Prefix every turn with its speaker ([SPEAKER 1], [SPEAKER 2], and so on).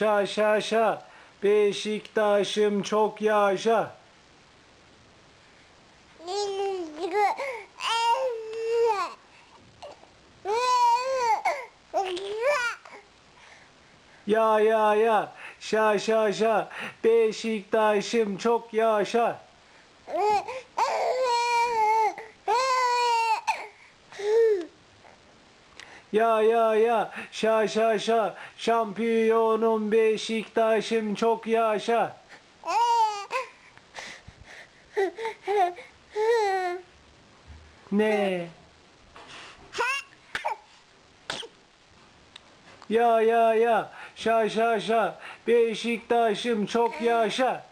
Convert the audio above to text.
[SPEAKER 1] şa şa şa. Beşiktaş'ım çok yaşa. Ya ya ya. Şa şa şa. Beşiktaş'ım çok yaşa. Ya ya ya. Şa şa şa. Şampiyonum Beşiktaş'ım çok yaşa. Ne? Ya ya ya. Şa şa şa. Beşiktaş'ım çok yaşa.